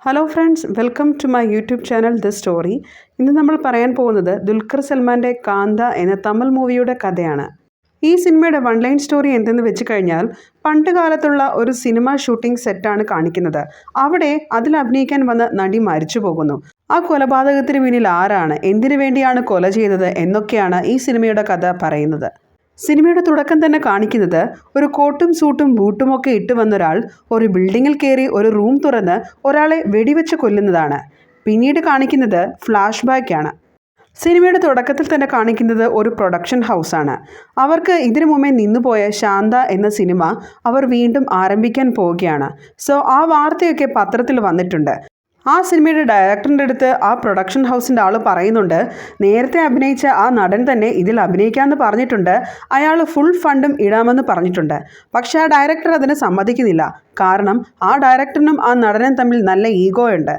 Hello friends welcome to my YouTube channel the story ഇന്ന് നമ്മൾ പറയാൻ പോകുന്നത് ദുൽഖർ സൽമാന്റെ കാന്ത എന്ന തമിഴ് മൂവിയുടെ കഥയാണ്. ഈ സിനിമയുടെ വൺ ലൈൻ സ്റ്റോറി എന്തെന്ന് വെച്ച് കഴിഞ്ഞാൽ പണ്ട് കാലത്തുള്ള ഒരു സിനിമ ഷൂട്ടിംഗ് സെറ്റാണ് കാണിക്കുന്നത്. അവിടെ അതിൽ അഭിനയിക്കാൻ വന്ന നടി മരിച്ചു പോകുന്നു. ആ കൊലപാതകത്തിന് പിന്നിൽ ആരാണ്? എന്തിനു വേണ്ടിയാണ് കൊല ചെയ്തത് എന്നൊക്കെയാണ് ഈ സിനിമയുടെ കഥ പറയുന്നത്. സിനിമയുടെ തുടക്കം തന്നെ കാണിക്കുന്നത് ഒരു കോട്ടും സൂട്ടും ബൂട്ടുമൊക്കെ ഇട്ട് വന്നൊരാൾ ഒരു ബിൽഡിങ്ങിൽ കയറി ഒരു റൂം തുറന്ന് ഒരാളെ വെടിവെച്ച് കൊല്ലുന്നതാണ്. പിന്നീട് കാണിക്കുന്നത് ഫ്ലാഷ് ബാക്കാണ് സിനിമയുടെ തുടക്കത്തിൽ തന്നെ കാണിക്കുന്നത് ഒരു പ്രൊഡക്ഷൻ ഹൗസാണ് അവർക്ക് ഇതിനു മുമ്പേ നിന്നുപോയ ശാന്ത എന്ന സിനിമ അവർ വീണ്ടും ആരംഭിക്കാൻ പോവുകയാണ്. സോ ആ വാർത്തയൊക്കെ പത്രത്തിൽ വന്നിട്ടുണ്ട്. ആ സിനിമയുടെ ഡയറക്ടറിന്റെ അടുത്ത് ആ പ്രൊഡക്ഷൻ ഹൗസിന്റെ ആൾ പറയുന്നുണ്ട് നേരത്തെ അഭിനയിച്ച ആ നടൻ തന്നെ ഇതിൽ അഭിനയിക്കാമെന്ന് പറഞ്ഞിട്ടുണ്ട്. അയാൾ ഫുൾ ഫണ്ടും ഇടാമെന്ന് പറഞ്ഞിട്ടുണ്ട്. പക്ഷേ ആ ഡയറക്ടർ അതിന് സമ്മതിക്കുന്നില്ല. കാരണം ആ ഡയറക്ടറിനും ആ നടനും തമ്മിൽ നല്ല ഈഗോ ഉണ്ട്.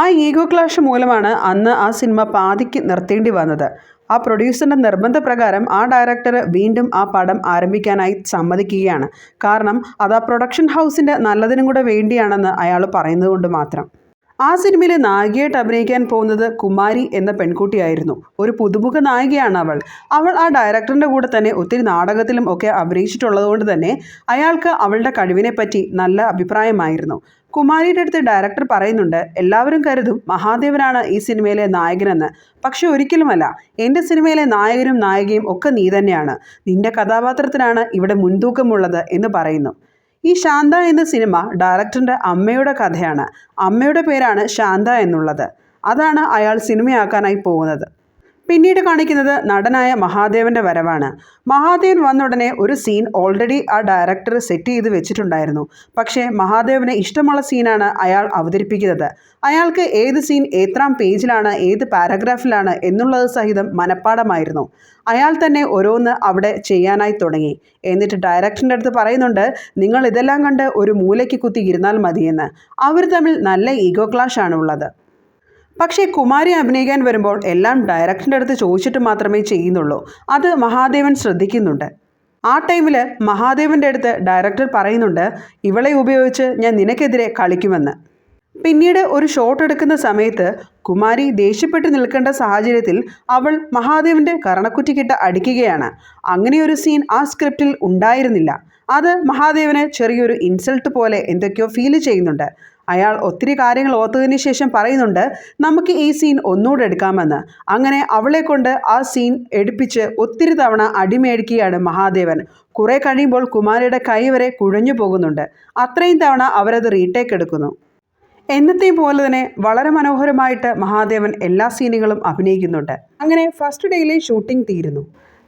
ആ ഈഗോ ക്ലാഷ് മൂലമാണ് അന്ന് ആ സിനിമ പാതിക്ക് നിർത്തേണ്ടി വന്നത്. ആ പ്രൊഡ്യൂസറിന്റെ നിർബന്ധപ്രകാരം ആ ഡയറക്ടർ വീണ്ടും ആ പടം ആരംഭിക്കാനായി സമ്മതിക്കുകയാണ്. കാരണം അത് ആ പ്രൊഡക്ഷൻ ഹൗസിന്റെ നല്ലതിനും കൂടെ വേണ്ടിയാണെന്ന് അയാൾ പറയുന്നത് കൊണ്ട് മാത്രം. ആ സിനിമയിലെ നായികയായിട്ട് അഭിനയിക്കാൻ പോകുന്നത് കുമാരി എന്ന പെൺകുട്ടിയായിരുന്നു. ഒരു പുതുമുഖ നായികയാണ് അവൾ. അവൾ ആ ഡയറക്ടറിന്റെ കൂടെ തന്നെ ഒത്തിരി നാടകത്തിലും ഒക്കെ അഭിനയിച്ചിട്ടുള്ളതുകൊണ്ട് തന്നെ അയാൾക്ക് അവളുടെ കഴിവിനെ പറ്റി നല്ല അഭിപ്രായമായിരുന്നു. കുമാരിയുടെ അടുത്ത് ഡയറക്ടർ പറയുന്നുണ്ട് എല്ലാവരും കരുതും മഹാദേവനാണ് ഈ സിനിമയിലെ നായകനെന്ന്. പക്ഷെ ഒരിക്കലുമല്ല. എന്റെ സിനിമയിലെ നായകനും നായികയും ഒക്കെ നീ തന്നെയാണ്. നിന്റെ കഥാപാത്രത്തിനാണ് ഇവിടെ മുൻതൂക്കമുള്ളത് എന്ന് പറയുന്നു. ഈ ശാന്ത എന്ന സിനിമ ഡയറക്ടറിന്റെ അമ്മയുടെ കഥയാണ്. അമ്മയുടെ പേരാണ് ശാന്ത എന്നുള്ളത്. അതാണ് അയാൾ സിനിമയാക്കാനായി പോകുന്നത്. പിന്നീട് കാണിക്കുന്നത് നടനായ മഹാദേവന്റെ വരവാണ്. മഹാദേവൻ വന്ന ഉടനെ ഒരു സീൻ ഓൾറെഡി ആ ഡയറക്ടർ സെറ്റ് ചെയ്ത് വെച്ചിട്ടുണ്ടായിരുന്നു. പക്ഷേ മഹാദേവന് ഇഷ്ടമുള്ള സീനാണ് അയാൾ അവതരിപ്പിക്കുന്നത്. അയാൾക്ക് ഏത് സീൻ ഏത്രാം പേജിലാണ് ഏത് പാരഗ്രാഫിലാണ് എന്നുള്ളത് സഹിതം മനഃപ്പാടമായിരുന്നു. അയാൾ തന്നെ ഓരോന്ന് അവിടെ ചെയ്യാനായി തുടങ്ങി. എന്നിട്ട് ഡയറക്ടറിന്റെ അടുത്ത് പറയുന്നുണ്ട് നിങ്ങൾ ഇതെല്ലാം കണ്ട് ഒരു മൂലയ്ക്ക് കുത്തി ഇരുന്നാൽ മതിയെന്ന്. അവർ തമ്മിൽ നല്ല ഈഗോ ക്ലാഷ് ആണ് ഉള്ളത്. പക്ഷേ കുമാരി അഭിനയിക്കാൻ വരുമ്പോൾ എല്ലാം ഡയറക്ടറിന്റെ അടുത്ത് ചോദിച്ചിട്ട് മാത്രമേ ചെയ്യുന്നുള്ളൂ. അത് മഹാദേവൻ ശ്രദ്ധിക്കുന്നുണ്ട്. ആ ടൈമിൽ മഹാദേവന്റെ അടുത്ത് ഡയറക്ടർ പറയുന്നുണ്ട് ഇവളെ ഉപയോഗിച്ച് ഞാൻ നിനക്കെതിരെ കളിക്കുമെന്ന്. പിന്നീട് ഒരു ഷോട്ട് എടുക്കുന്ന സമയത്ത് കുമാരി ദേഷ്യപ്പെട്ട് നിൽക്കേണ്ട സാഹചര്യത്തിൽ അവൾ മഹാദേവന്റെ കരണക്കുറ്റിക്കിട്ട് അടിക്കുകയാണ്. അങ്ങനെയൊരു സീൻ ആ സ്ക്രിപ്റ്റിൽ ഉണ്ടായിരുന്നില്ല. അത് മഹാദേവന് ചെറിയൊരു ഇൻസൾട്ട് പോലെ എന്തൊക്കെയോ ഫീൽ ചെയ്യുന്നുണ്ട്. അയാൾ ഒത്തിരി കാര്യങ്ങൾ ഓർത്തതിന് ശേഷം പറയുന്നുണ്ട് നമുക്ക് ഈ സീൻ ഒന്നുകൂടെ എടുക്കാമെന്ന്. അങ്ങനെ അവളെ കൊണ്ട് ആ സീൻ എടുപ്പിച്ച് ഒത്തിരി തവണ അടിമേടിക്കുകയാണ് മഹാദേവൻ. കുറേ കഴിയുമ്പോൾ കുമാരിയുടെ കൈ വരെ കുഴഞ്ഞു പോകുന്നുണ്ട്. അത്രയും തവണ അവരത് റീടേക്ക് എടുക്കുന്നു. എന്നത്തെയും പോലെ തന്നെ വളരെ മനോഹരമായിട്ട് മഹാദേവൻ എല്ലാ സീനുകളും അഭിനയിക്കുന്നുണ്ട്. അങ്ങനെ ഫസ്റ്റ് ഡേയിലെ ഷൂട്ടിംഗ് തീരുന്നു.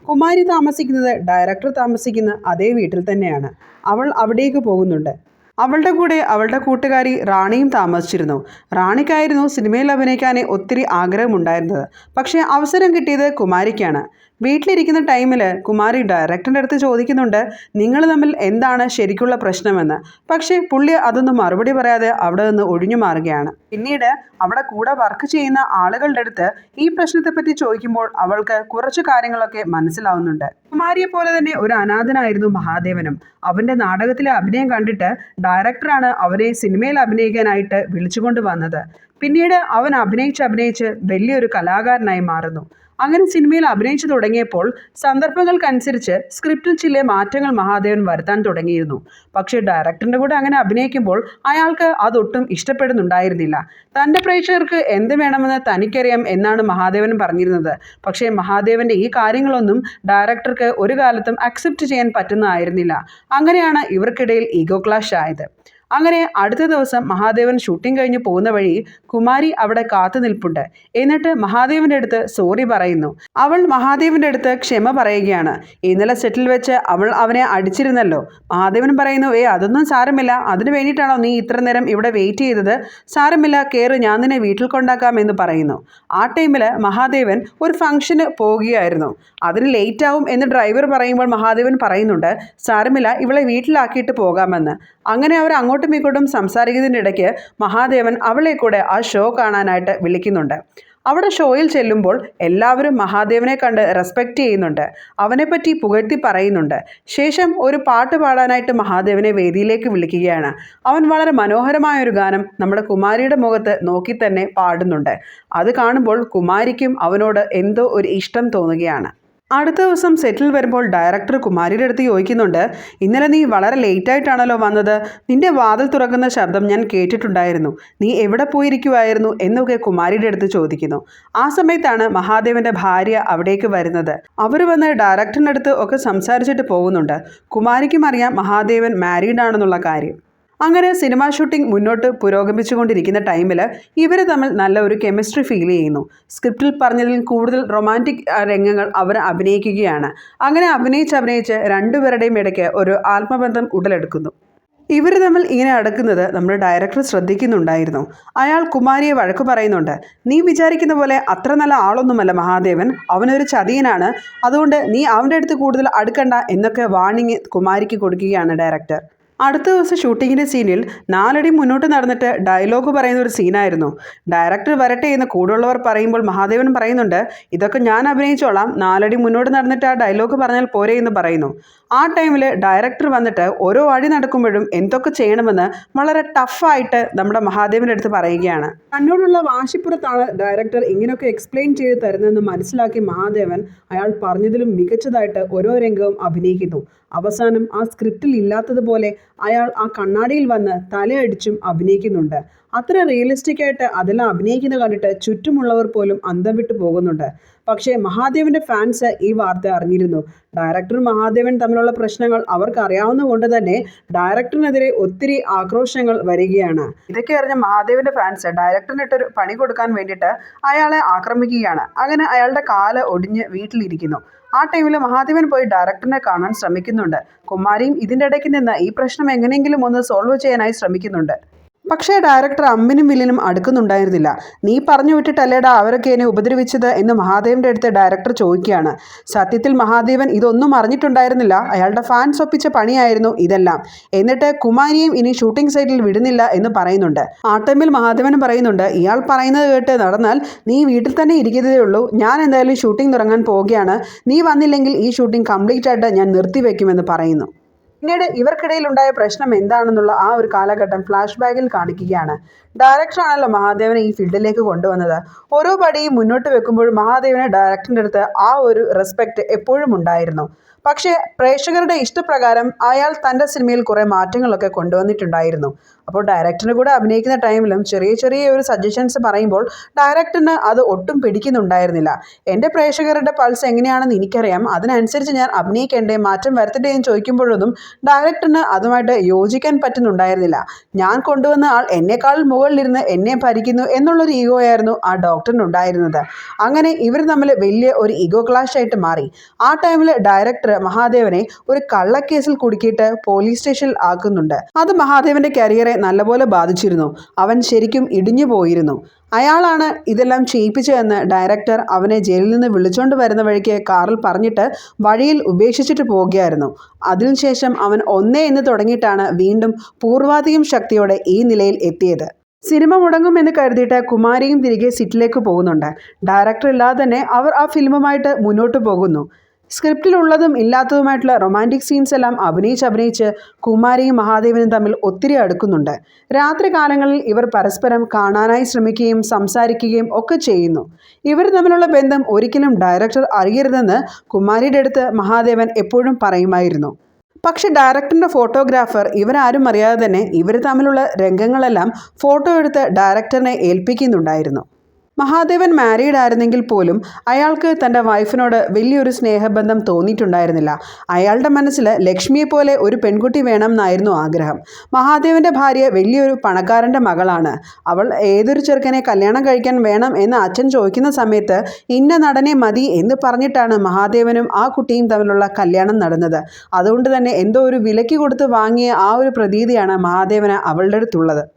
കുമാരി താമസിക്കുന്നത് ഡയറക്ടർ താമസിക്കുന്ന അതേ വീട്ടിൽ തന്നെയാണ്. അവൾ അവിടേക്ക് പോകുന്നുണ്ട്. അവളുടെ കൂടെ അവളുടെ കൂട്ടുകാരി റാണിയും താമസിച്ചിരുന്നു. റാണിക്കായിരുന്നു സിനിമയിൽ അഭിനയിക്കാൻ ഒത്തിരി ആഗ്രഹമുണ്ടായിരുന്നത്. പക്ഷേ അവസരം കിട്ടിയത് കുമാരിക്കാണ്. വീട്ടിലിരിക്കുന്ന ടൈമിൽ കുമാരി ഡയറക്ടറിന്റെ അടുത്ത് ചോദിക്കുന്നുണ്ട് നിങ്ങൾ തമ്മിൽ എന്താണ് ശരിക്കുള്ള പ്രശ്നമെന്ന്? പക്ഷേ പുള്ളി അതൊന്നും മറുപടി പറയാതെ അവിടെ നിന്ന് ഒഴിഞ്ഞു മാറുകയാണ്. പിന്നീട് അവിടെ കൂടെ വർക്ക് ചെയ്യുന്ന ആളുകളുടെ അടുത്ത് ഈ പ്രശ്നത്തെപ്പറ്റി ചോദിക്കുമ്പോൾ അവൾക്ക് കുറച്ച് കാര്യങ്ങളൊക്കെ മനസ്സിലാവുന്നുണ്ട്. കുമാരിയെ പോലെ തന്നെ ഒരു അനാഥനായിരുന്നു മഹാദേവനും. അവന്റെ നാടകത്തിലെ അഭിനയം കണ്ടിട്ട് ഡയറക്ടറാണ് അവരെ സിനിമയിൽ അഭിനയിക്കാനായിട്ട് വിളിച്ചുകൊണ്ട് വന്നത്. പിന്നീട് അവൻ അഭിനയിച്ച് അഭിനയിച്ച് വലിയൊരു കലാകാരനായി മാറുന്നു. അങ്ങനെ സിനിമയിൽ അഭിനയിച്ചു തുടങ്ങിയപ്പോൾ സന്ദർഭങ്ങൾക്കനുസരിച്ച് സ്ക്രിപ്റ്റിൽ ചില മാറ്റങ്ങൾ മഹാദേവൻ വരുത്താൻ തുടങ്ങിയിരുന്നു. പക്ഷേ ഡയറക്ടറിന്റെ കൂടെ അങ്ങനെ അഭിനയിക്കുമ്പോൾ അയാൾക്ക് അതൊട്ടും ഇഷ്ടപ്പെടുന്നുണ്ടായിരുന്നില്ല. തന്റെ പ്രേക്ഷകർക്ക് എന്ത് വേണമെന്ന് തനിക്കറിയാം എന്നാണ് മഹാദേവൻ പറഞ്ഞിരുന്നത്. പക്ഷേ മഹാദേവന്റെ ഈ കാര്യങ്ങളൊന്നും ഡയറക്ടർക്ക് ഒരു കാലത്തും അക്സെപ്റ്റ് ചെയ്യാൻ പറ്റുന്നതായിരുന്നില്ല. അങ്ങനെയാണ് ഇവർക്കിടയിൽ ഈഗോ ക്ലാഷ് ആയത്. അങ്ങനെ അടുത്ത ദിവസം മഹാദേവൻ ഷൂട്ടിംഗ് കഴിഞ്ഞ് പോകുന്ന വഴി കുമാരി അവിടെ കാത്തു നിൽപ്പുണ്ട്. എന്നിട്ട് മഹാദേവന്റെ അടുത്ത് സോറി പറയുന്നു. അവൾ മഹാദേവന്റെ അടുത്ത് ക്ഷമ പറയുകയാണ്. ഇന്നലെ സെറ്റിൽ വെച്ച് അവൾ അവനെ അടിച്ചിരുന്നല്ലോ. മഹാദേവൻ പറയുന്നു ഏ അതൊന്നും സാരമില്ല. അതിനു വേണ്ടിയിട്ടാണോ നീ ഇത്ര നേരം ഇവിടെ വെയിറ്റ് ചെയ്തത്? സാരമില്ല കയറി ഞാൻ നിന്നെ വീട്ടിൽ കൊണ്ടാക്കാം എന്ന് പറയുന്നു. ആ ടൈമിൽ മഹാദേവൻ ഒരു ഫംഗ്ഷന് പോവുകയായിരുന്നു അതിന് ലേറ്റ് ആവും എന്ന് ഡ്രൈവർ പറയുമ്പോൾ മഹാദേവൻ പറയുന്നുണ്ട് സാരമില്ല ഇവളെ വീട്ടിലാക്കിയിട്ട് പോകാമെന്ന്. അങ്ങനെ അവർ അങ്ങോട്ടും ഇങ്ങോട്ടും സംസാരിക്കുന്നതിന്റെ ഇടയ്ക്ക് മഹാദേവൻ അവളെ കൂടെ ആ ഷോ കാണാനായിട്ട് വിളിക്കുന്നുണ്ട്. അവിടെ ഷോയിൽ ചെല്ലുമ്പോൾ എല്ലാവരും മഹാദേവനെ കണ്ട് റെസ്പെക്റ്റ് ചെയ്യുന്നുണ്ട്. അവനെപ്പറ്റി പുകഴ്ത്തി പറയുന്നുണ്ട്. ശേഷം ഒരു പാട്ട് പാടാനായിട്ട് മഹാദേവനെ വേദിയിലേക്ക് വിളിക്കുകയാണ്. അവൻ വളരെ മനോഹരമായ ഒരു ഗാനം നമ്മുടെ കുമാരിയുടെ മുഖത്ത് നോക്കി തന്നെ പാടുന്നുണ്ട്. അത് കാണുമ്പോൾ കുമാരിക്കും അവനോട് എന്തോ ഒരു ഇഷ്ടം തോന്നുകയാണ്. അടുത്ത ദിവസം സെറ്റിൽ വരുമ്പോൾ ഡയറക്ടർ കുമാരിയുടെ അടുത്ത് ചോദിക്കുന്നുണ്ട് ഇന്നലെ നീ വളരെ ലേറ്റായിട്ടാണല്ലോ വന്നത്? നിന്റെ വാതിൽ തുറക്കുന്ന ശബ്ദം ഞാൻ കേട്ടിട്ടുണ്ടായിരുന്നു. നീ എവിടെ പോയിരിക്കുമായിരുന്നു എന്നൊക്കെ കുമാരിയുടെ അടുത്ത് ചോദിക്കുന്നു. ആ സമയത്താണ് മഹാദേവന്റെ ഭാര്യ അവിടേക്ക് വരുന്നത്. അവർ വന്ന് ഡയറക്ടറിന്റെ അടുത്ത് ഒക്കെ സംസാരിച്ചിട്ട് പോകുന്നുണ്ട്. കുമാരിക്കും അറിയാം മഹാദേവൻ മാരീഡ് ആണെന്നുള്ള കാര്യം. അങ്ങനെ സിനിമ ഷൂട്ടിംഗ് മുന്നോട്ട് പുരോഗമിച്ചുകൊണ്ടിരിക്കുന്ന ടൈമിൽ ഇവർ തമ്മിൽ നല്ല ഒരു കെമിസ്ട്രി ഫീൽ ചെയ്യുന്നു. സ്ക്രിപ്റ്റിൽ പറഞ്ഞതിൽ കൂടുതൽ റൊമാന്റിക് രംഗങ്ങൾ അവർ അഭിനയിക്കുകയാണ്. അങ്ങനെ അഭിനയിച്ച് അഭിനയിച്ച് രണ്ടുപേരുടെയും ഇടയ്ക്ക് ഒരു ആത്മബന്ധം ഉടലെടുക്കുന്നു. ഇവർ തമ്മിൽ ഇങ്ങനെ അടുക്കുന്നത് നമ്മുടെ ഡയറക്ടർ ശ്രദ്ധിക്കുന്നുണ്ടായിരുന്നു. അയാൾ കുമാരിയെ വഴക്ക് പറയുന്നുണ്ട്. നീ വിചാരിക്കുന്ന പോലെ അത്ര നല്ല ആളൊന്നുമല്ല മഹാദേവൻ. അവനൊരു ചതിയനാണ്. അതുകൊണ്ട് നീ അവന്റെ അടുത്ത് കൂടുതൽ അടുക്കണ്ട എന്നൊക്കെ വാണിങ് കുമാരിക്ക് കൊടുക്കുകയാണ് ഡയറക്ടർ. അടുത്ത ദിവസം ഷൂട്ടിങ്ങിന്റെ സീനിൽ നാലടി മുന്നോട്ട് നടന്നിട്ട് ഡയലോഗ് പറയുന്ന ഒരു സീനായിരുന്നു. ഡയറക്ടർ വരട്ടെ എന്ന് കൂടുള്ളവർ പറയുമ്പോൾ മഹാദേവൻ പറയുന്നുണ്ട് ഇതൊക്കെ ഞാൻ അഭിനയിച്ചോളാം നാലടി മുന്നോട്ട് നടന്നിട്ട് ആ ഡയലോഗ് പറഞ്ഞാൽ പോരെ എന്ന് പറയുന്നു. ആ ടൈമിൽ ഡയറക്ടർ വന്നിട്ട് ഓരോ അടി നടക്കുമ്പോഴും എന്തൊക്കെ ചെയ്യണമെന്ന് വളരെ ടഫായിട്ട് നമ്മുടെ മഹാദേവന്റെ അടുത്ത് പറയുകയാണ്. തന്നോടുള്ള വാശിപ്പുറത്താണ് ഡയറക്ടർ ഇങ്ങനെയൊക്കെ എക്സ്പ്ലെയിൻ ചെയ്ത് തരുന്നതെന്ന് മനസ്സിലാക്കി മഹാദേവൻ അയാൾ പറഞ്ഞതിലും മികച്ചതായിട്ട് ഓരോ രംഗവും അഭിനയിക്കുന്നു. അവസാനം ആ സ്ക്രിപ്റ്റിൽ ഇല്ലാത്തതുപോലെ അയാൾ ആ കണ്ണാടിയിൽ വന്ന് തലയടിച്ചും അഭിനയിക്കുന്നുണ്ട്. അത്ര റിയലിസ്റ്റിക് ആയിട്ട് അതെല്ലാം അഭിനയിക്കുന്നത് കണ്ടിട്ട് ചുറ്റുമുള്ളവർ പോലും അന്തം വിട്ടു പോകുന്നുണ്ട്. പക്ഷേ മഹാദേവന്റെ ഫാൻസ് ഈ വാർത്ത അറിഞ്ഞിരുന്നു. ഡയറക്ടറും മഹാദേവൻ തമ്മിലുള്ള പ്രശ്നങ്ങൾ അവർക്ക് അറിയാവുന്ന കൊണ്ട് തന്നെ ഡയറക്ടറിനെതിരെ ഒത്തിരി ആക്രോശങ്ങൾ വരികയാണ്. ഇതൊക്കെ അറിഞ്ഞ മഹാദേവന്റെ ഫാൻസ് ഡയറക്ടറിനിട്ടൊരു പണി കൊടുക്കാൻ വേണ്ടിയിട്ട് അയാളെ ആക്രമിക്കുകയാണ്. അങ്ങനെ അയാളുടെ കാൽ ഒടിഞ്ഞ് വീട്ടിലിരിക്കുന്നു. ആ ടൈമിൽ മഹാദേവൻ പോയി ഡയറക്ടറിനെ കാണാൻ ശ്രമിക്കുന്നുണ്ട്. കുമാരിയും ഇതിന്റെ ഇടയ്ക്ക് നിന്ന് ഈ പ്രശ്നം എങ്ങനെയെങ്കിലും ഒന്ന് സോൾവ് ചെയ്യാനായി ശ്രമിക്കുന്നുണ്ട്. പക്ഷേ ഡയറക്ടർ അമ്മിനും വില്ലിനും അടുക്കുന്നുണ്ടായിരുന്നില്ല. നീ പറഞ്ഞു വിട്ടിട്ടല്ലേടാ അവരൊക്കെ എന്നെ ഉപദ്രവിച്ചത്? എന്ന് മഹാദേവന്റെ അടുത്ത് ഡയറക്ടർ ചോദിക്കുകയാണ്. സത്യത്തിൽ മഹാദേവൻ ഇതൊന്നും അറിഞ്ഞിട്ടുണ്ടായിരുന്നില്ല. അയാളുടെ ഫാൻസ് ഒപ്പിച്ച പണിയായിരുന്നു ഇതെല്ലാം. എന്നിട്ട് കുമാരിയും ഇനി ഷൂട്ടിംഗ് സൈറ്റിൽ വിടുന്നില്ല എന്ന് പറയുന്നുണ്ട്. ആ ടൈമിൽ മഹാദേവൻ പറയുന്നുണ്ട് ഇയാൾ പറയുന്നത് കേട്ട് നടന്നാൽ നീ വീട്ടിൽ തന്നെ ഇരിക്കുന്നതേ ഉള്ളൂ. ഞാൻ എന്തായാലും ഷൂട്ടിംഗ് തുടങ്ങാൻ പോവുകയാണ്. നീ വന്നില്ലെങ്കിൽ ഈ ഷൂട്ടിംഗ് കംപ്ലീറ്റ് ആയിട്ട് ഞാൻ നിർത്തിവെക്കുമെന്ന് പറയുന്നു. പിന്നീട് ഇവർക്കിടയിൽ ഉണ്ടായ പ്രശ്നം എന്താണെന്നുള്ള ആ ഒരു കാലഘട്ടം ഫ്ലാഷ് ബാക്കിൽ കാണിക്കുകയാണ്. ഡയറക്ടറാണല്ലോ മഹാദേവനെ ഈ ഫീൽഡിലേക്ക് കൊണ്ടുവന്നത്. ഓരോ പടിയും മുന്നോട്ട് വെക്കുമ്പോഴും മഹാദേവനെ ഡയറക്ടറിന്റെ അടുത്ത് ആ ഒരു റെസ്പെക്റ്റ് എപ്പോഴും ഉണ്ടായിരുന്നു. പക്ഷേ പ്രേക്ഷകരുടെ ഇഷ്ടപ്രകാരം അയാൾ തന്റെ സിനിമയിൽ കുറേ മാറ്റങ്ങളൊക്കെ കൊണ്ടുവന്നിട്ടുണ്ടായിരുന്നു. അപ്പോൾ ഡയറക്ടറിന് കൂടെ അഭിനയിക്കുന്ന ടൈമിലും ചെറിയ ചെറിയ ഒരു സജഷൻസ് പറയുമ്പോൾ ഡയറക്ടറിന് അത് ഒട്ടും പിടിക്കുന്നുണ്ടായിരുന്നില്ല. എന്റെ പ്രേക്ഷകരുടെ പൾസ് എങ്ങനെയാണെന്ന് എനിക്കറിയാം. അതിനനുസരിച്ച് ഞാൻ അഭിനയിക്കേണ്ടേ? മാറ്റം വരുത്തണ്ടേ എന്ന് ചോദിക്കുമ്പോഴൊന്നും ഡയറക്ടറിന് അതുമായിട്ട് യോജിക്കാൻ പറ്റുന്നുണ്ടായിരുന്നില്ല. ഞാൻ കൊണ്ടുവന്ന ആൾ എന്നെക്കാൾ മുകളിലിരുന്ന് എന്നെ ഭരിക്കുന്നു എന്നുള്ളൊരു ഈഗോ ആയിരുന്നു ആ ഡോക്ടറിനുണ്ടായിരുന്നത് അങ്ങനെ ഇവർ തമ്മിൽ വലിയ ഒരു ഈഗോ ക്ലാഷ് ആയിട്ട് മാറി. ആ ടൈമിൽ ഡയറക്ടർ മഹാദേവനെ ഒരു കള്ളക്കേസിൽ കുടുക്കിയിട്ട് പോലീസ് സ്റ്റേഷനിൽ ആക്കുന്നുണ്ട്. അത് മഹാദേവന്റെ കരിയറെ നല്ലപോലെ ബാധിച്ചിരുന്നു. അവൻ ശരിക്കും ഇടിഞ്ഞു പോയിരുന്നു. അയാളാണ് ഇതെല്ലാം ചെയ്യിപ്പിച്ചതെന്ന് ഡയറക്ടർ അവനെ ജയിലിൽ നിന്ന് വിളിച്ചുകൊണ്ട് വരുന്ന വഴിക്ക് കാറിൽ പറഞ്ഞിട്ട് വഴിയിൽ ഉപേക്ഷിച്ചിട്ട് പോവുകയായിരുന്നു. അതിനുശേഷം അവൻ ഒന്നേ എന്ന് തുടങ്ങിയിട്ടാണ് വീണ്ടും പൂർവാധികം ശക്തിയോടെ ഈ നിലയിൽ എത്തിയത്. സിനിമ മുടങ്ങുമെന്ന് കരുതിയിട്ട് കുമാരിയും തിരികെ സിറ്റിലേക്ക് പോകുന്നുണ്ട്. ഡയറക്ടർ ഇല്ലാതെ തന്നെ അവർ ആ ഫിലിമുമായിട്ട് മുന്നോട്ട് പോകുന്നു. സ്ക്രിപ്റ്റിലുള്ളതും ഇല്ലാത്തതുമായിട്ടുള്ള റൊമാന്റിക് സീൻസ് എല്ലാം അഭിനയിച്ച് അഭിനയിച്ച് കുമാരിയും മഹാദേവനും തമ്മിൽ ഒത്തിരി അടുക്കുന്നുണ്ട്. രാത്രി കാലങ്ങളിൽ ഇവർ പരസ്പരം കാണാനായി ശ്രമിക്കുകയും സംസാരിക്കുകയും ഒക്കെ ചെയ്യുന്നു. ഇവർ തമ്മിലുള്ള ബന്ധം ഒരിക്കലും ഡയറക്ടർ അറിയരുതെന്ന് കുമാരിയുടെ അടുത്ത് മഹാദേവൻ എപ്പോഴും പറയുമായിരുന്നു. പക്ഷെ ഡയറക്ടറിന്റെ ഫോട്ടോഗ്രാഫർ ഇവരാരും അറിയാതെ തന്നെ ഇവർ തമ്മിലുള്ള രംഗങ്ങളെല്ലാം ഫോട്ടോ എടുത്ത് ഡയറക്ടറിനെ ഏൽപ്പിക്കുന്നുണ്ടായിരുന്നു. മഹാദേവൻ മാരീഡ് ആയിരുന്നെങ്കിൽ പോലും അയാൾക്ക് തന്റെ വൈഫിനോട് വലിയൊരു സ്നേഹബന്ധം തോന്നിയിട്ടുണ്ടായിരുന്നില്ല. അയാളുടെ മനസ്സിൽ ലക്ഷ്മിയെപ്പോലെ ഒരു പെൺകുട്ടി വേണം എന്നായിരുന്നു ആഗ്രഹം. മഹാദേവന്റെ ഭാര്യ വലിയൊരു പണക്കാരന്റെ മകളാണ്. അവൾ ഏതൊരു ചെറുക്കനെ കല്യാണം കഴിക്കാൻ വേണം എന്ന് അച്ഛൻ ചോദിക്കുന്ന സമയത്ത് ഇന്ന നടനെ മതി എന്ന് പറഞ്ഞിട്ടാണ് മഹാദേവനും ആ കുട്ടിയും തമ്മിലുള്ള കല്യാണം നടന്നത്. അതുകൊണ്ട് തന്നെ എന്തോ ഒരു വിലയ്ക്ക് കൊടുത്ത് വാങ്ങിയ ആ ഒരു പ്രതീതിയാണ് മഹാദേവന് അവളുടെ അടുത്തുള്ളത്.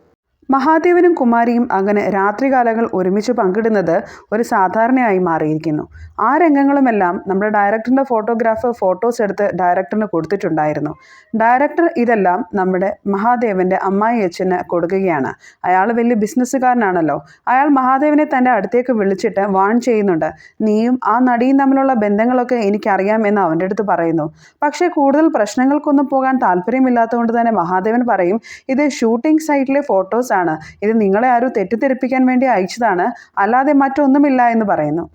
മഹാദേവനും കുമാരിയും അങ്ങനെ രാത്രികാലങ്ങൾ ഒരുമിച്ച് പങ്കിടുന്നത് ഒരു സാധാരണയായി മാറിയിരിക്കുന്നു. ആ രംഗങ്ങളുമെല്ലാം നമ്മുടെ ഡയറക്ടറിന്റെ ഫോട്ടോഗ്രാഫർ ഫോട്ടോസ് എടുത്ത് ഡയറക്ടറിന് കൊടുത്തിട്ടുണ്ടായിരുന്നു. ഡയറക്ടർ ഇതെല്ലാം നമ്മുടെ മഹാദേവന്റെ അമ്മായി അച്ഛന് കൊടുക്കുകയാണ്. അയാൾ വലിയ ബിസിനസ്സുകാരനാണല്ലോ. അയാൾ മഹാദേവനെ തന്റെ അടുത്തേക്ക് വിളിച്ചിട്ട് വാൺ ചെയ്യുന്നുണ്ട്. നീയും ആ നടിയും തമ്മിലുള്ള ബന്ധങ്ങളൊക്കെ എനിക്കറിയാം എന്ന് അവന്റെ അടുത്ത് പറയുന്നു. പക്ഷേ കൂടുതൽ പ്രശ്നങ്ങൾക്കൊന്നും പോകാൻ താല്പര്യമില്ലാത്തതുകൊണ്ട് തന്നെ മഹാദേവൻ പറയും ഇത് ഷൂട്ടിംഗ് സൈറ്റിലെ ഫോട്ടോസ് ആണ് ഇത് നിങ്ങളെ ആരും തെറ്റിദ്ധരിപ്പിക്കാൻ വേണ്ടി അയച്ചതാണ്. അല്ലാതെ മറ്റൊന്നുമില്ല എന്ന് പറയുന്നു.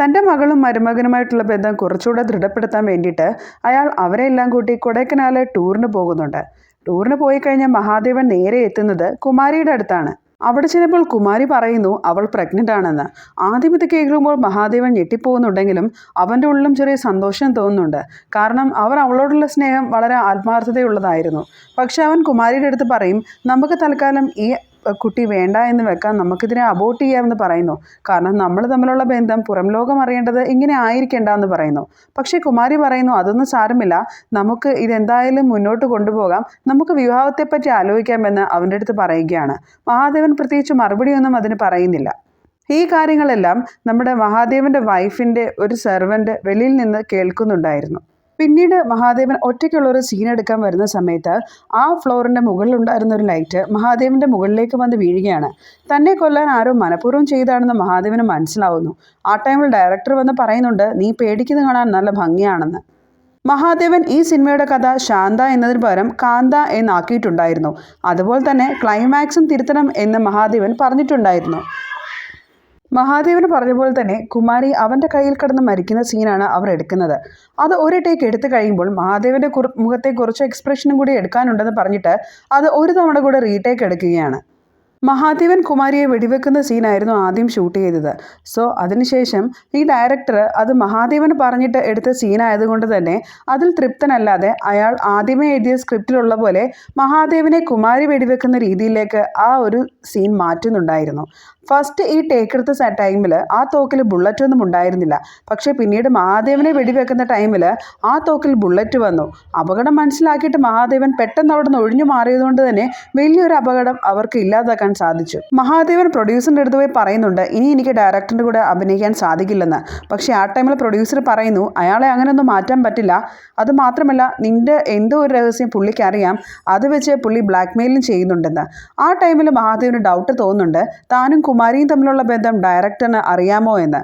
തന്റെ മകളും മരുമകനുമായിട്ടുള്ള ബന്ധം കുറച്ചുകൂടെ ദൃഢപ്പെടുത്താൻ വേണ്ടിയിട്ട് അയാൾ അവരെല്ലാം കൂട്ടി കൊടൈക്കനാല് ടൂറിന് പോകുന്നുണ്ട്. ടൂറിന് പോയി കഴിഞ്ഞ മഹാദേവൻ നേരെ എത്തുന്നത് കുമാരിയുടെ അടുത്താണ്. അവിടെ ചെല്ലുമ്പോൾ കുമാരി പറയുന്നു അവൾ പ്രഗ്നന്റ് ആണെന്ന്. ആദ്യം ഇത് കേൾക്കുമ്പോൾ മഹാദേവൻ ഞെട്ടിപ്പോകുന്നുണ്ടെങ്കിലും അവന്റെ ഉള്ളിലും ചെറിയ സന്തോഷം തോന്നുന്നുണ്ട്. കാരണം അവർ അവളോടുള്ള സ്നേഹം വളരെ ആത്മാർത്ഥതയുള്ളതായിരുന്നു. പക്ഷെ അവൻ കുമാരിയുടെ അടുത്ത് പറയും നമുക്ക് തൽക്കാലം ഈ കുട്ടി വേണ്ട എന്ന് വെക്കാൻ നമുക്കിതിനെ അബോട്ട് ചെയ്യാമെന്ന് പറയുന്നു. കാരണം നമ്മൾ തമ്മിലുള്ള ബന്ധം പുറം ലോകം അറിയേണ്ടത് ഇങ്ങനെ ആയിരിക്കേണ്ട എന്ന് പറയുന്നു. പക്ഷേ കുമാരി പറയുന്നു അതൊന്നും സാരമില്ല. നമുക്ക് ഇതെന്തായാലും മുന്നോട്ട് കൊണ്ടുപോകാം. നമുക്ക് വിവാഹത്തെപ്പറ്റി ആലോചിക്കാമെന്ന് അവന്റെ അടുത്ത് പറയുകയാണ്. മഹാദേവൻ പ്രത്യേകിച്ച് മറുപടിയൊന്നും അതിന് പറയുന്നില്ല. ഈ കാര്യങ്ങളെല്ലാം നമ്മുടെ മഹാദേവന്റെ വൈഫിന്റെ ഒരു സെർവന്റ് വെളിയിൽ നിന്ന് കേൾക്കുന്നുണ്ടായിരുന്നു. പിന്നീട് മഹാദേവൻ ഒറ്റയ്ക്കുള്ള ഒരു സീൻ എടുക്കാൻ വരുന്ന സമയത്ത് ആ ഫ്ലോറിന്റെ മുകളിലുണ്ടായിരുന്ന ഒരു ലൈറ്റ് മഹാദേവന്റെ മുകളിലേക്ക് വന്ന് വീഴുകയാണ്. തന്നെ കൊല്ലാൻ ആരോ മനഃപൂർവം ചെയ്താണെന്ന് മഹാദേവന് മനസ്സിലാവുന്നു. ആ ടൈമിൽ ഡയറക്ടർ വന്ന് പറയുന്നുണ്ട് നീ പേടിക്കുന്നത് കാണാൻ നല്ല ഭംഗിയാണെന്ന്. മഹാദേവൻ ഈ സിനിമയുടെ കഥ ശാന്ത എന്നതിന് പകരം കാന്ത എന്നാക്കിയിട്ടുണ്ടായിരുന്നു. അതുപോലെ തന്നെ ക്ലൈമാക്സും തിരുത്തണം എന്ന് മഹാദേവൻ പറഞ്ഞിട്ടുണ്ടായിരുന്നു. മഹാദേവന് പറഞ്ഞ പോലെ തന്നെ കുമാരി അവന്റെ കയ്യിൽ കിടന്ന് മരിക്കുന്ന സീനാണ് അവർ എടുക്കുന്നത്. അത് ഒരു ടേക്ക് എടുത്തു കഴിയുമ്പോൾ മഹാദേവന്റെ മുഖത്തെ കുറച്ച് എക്സ്പ്രഷനും കൂടി എടുക്കാനുണ്ടെന്ന് പറഞ്ഞിട്ട് അത് ഒരു തവണ കൂടെ റീടേക്ക് എടുക്കുകയാണ്. മഹാദേവൻ കുമാരിയെ വെടിവെക്കുന്ന സീനായിരുന്നു ആദ്യം ഷൂട്ട് ചെയ്തത്. സോ അതിനുശേഷം ഈ ഡയറക്ടർ അത് മഹാദേവൻ പറഞ്ഞിട്ട് എടുത്ത സീനായതുകൊണ്ട് തന്നെ അതിൽ തൃപ്തനല്ലാതെ അയാൾ ആദ്യമേ എഴുതിയ സ്ക്രിപ്റ്റിലുള്ള പോലെ മഹാദേവനെ കുമാരി വെടിവെക്കുന്ന രീതിയിലേക്ക് ആ ഒരു സീൻ മാറ്റുന്നുണ്ടായിരുന്നു. ഫസ്റ്റ് ഈ ടേക്ക് എടുത്ത ടൈമിൽ ആ തോക്കിൽ ബുള്ളറ്റ് ഒന്നും ഉണ്ടായിരുന്നില്ല. പക്ഷേ പിന്നീട് മഹാദേവനെ വെടിവെക്കുന്ന ടൈമിൽ ആ തോക്കിൽ ബുള്ളറ്റ് വന്നു. അപകടം മനസ്സിലാക്കിയിട്ട് മഹാദേവൻ പെട്ടെന്ന് അവിടെ നിന്ന് ഒഴിഞ്ഞു മാറിയതുകൊണ്ട് തന്നെ വലിയൊരു അപകടം അവർക്ക് ഇല്ലാതാക്കാൻ സാധിച്ചു. മഹാദേവൻ പ്രൊഡ്യൂസറിന്റെ അടുത്ത് പോയി പറയുന്നുണ്ട് ഇനി എനിക്ക് ഡയറക്ടറിന്റെ കൂടെ അഭിനയിക്കാൻ സാധിക്കില്ലെന്ന്. പക്ഷേ ആ ടൈമിൽ പ്രൊഡ്യൂസർ പറയുന്നു അയാളെ അങ്ങനെയൊന്നും മാറ്റാൻ പറ്റില്ല. അത് മാത്രമല്ല നിന്റെ എന്തോ ഒരു രഹസ്യം പുള്ളിക്ക് അറിയാം. അത് വെച്ച് പുള്ളി ബ്ലാക്ക്മെയിലും ചെയ്യുന്നുണ്ടെന്ന്. ആ ടൈമിൽ മഹാദേവന് ഡൗട്ട് തോന്നുന്നുണ്ട്. താനും കുമാരിയും തമ്മിലുള്ള ബന്ധം ഡയറക്ടറിന് അറിയാമോ എന്ന്?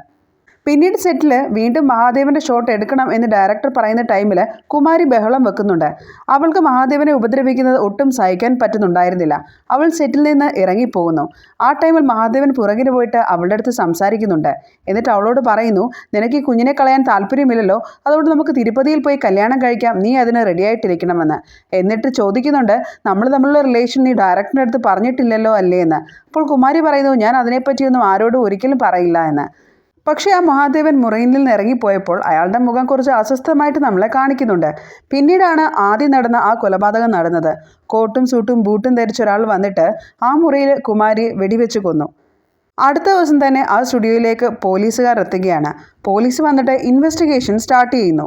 പിന്നീട് സെറ്റിൽ വീണ്ടും മഹാദേവന്റെ ഷോട്ട് എടുക്കണം എന്ന് ഡയറക്ടർ പറയുന്ന ടൈമിൽ കുമാരി ബഹളം വെക്കുന്നുണ്ട്. അവൾക്ക് മഹാദേവനെ ഉപദ്രവിക്കുന്നത് ഒട്ടും സഹിക്കാൻ പറ്റുന്നുണ്ടായിരുന്നില്ല. അവൾ സെറ്റിൽ നിന്ന് ഇറങ്ങിപ്പോകുന്നു. ആ ടൈമിൽ മഹാദേവൻ പുറകിന് പോയിട്ട് അവളുടെ അടുത്ത് സംസാരിക്കുന്നുണ്ട്. എന്നിട്ട് അവളോട് പറയുന്നു നിനക്ക് ഈ കുഞ്ഞിനെ കളയാൻ താല്പര്യമില്ലല്ലോ. അതുകൊണ്ട് നമുക്ക് തിരുപ്പതിയിൽ പോയി കല്യാണം കഴിക്കാം. നീ അതിന് റെഡിയായിട്ടിരിക്കണമെന്ന് എന്നിട്ട് ചോദിക്കുന്നുണ്ട് നമ്മൾ തമ്മിലുള്ള റിലേഷൻ നീ ഡയറക്ടറിന്റെ അടുത്ത് പറഞ്ഞിട്ടില്ലല്ലോ അല്ലേ എന്ന്? അപ്പോൾ കുമാരി പറയുന്നു ഞാൻ അതിനെപ്പറ്റിയൊന്നും ആരോടും ഒരിക്കലും പറയില്ല എന്ന്. പക്ഷേ ആ മഹാദേവൻ മുറിയിൽ നിന്ന് ഇറങ്ങിപ്പോയപ്പോൾ അയാളുടെ മുഖം കുറച്ച് അസ്വസ്ഥമായിട്ട് നമ്മളെ കാണിക്കുന്നുണ്ട്. പിന്നീടാണ് ആദ്യം നടന്ന ആ കൊലപാതകം നടന്നത്. കോട്ടും സൂട്ടും ബൂട്ടും ധരിച്ച ഒരാൾ വന്നിട്ട് ആ മുറിയിൽ കുമാരി വെടിവെച്ച് കൊന്നു. അടുത്ത ദിവസം തന്നെ ആ സ്റ്റുഡിയോയിലേക്ക് പോലീസുകാർ എത്തുകയാണ്. പോലീസ് വന്നിട്ട് ഇൻവെസ്റ്റിഗേഷൻ സ്റ്റാർട്ട് ചെയ്യുന്നു.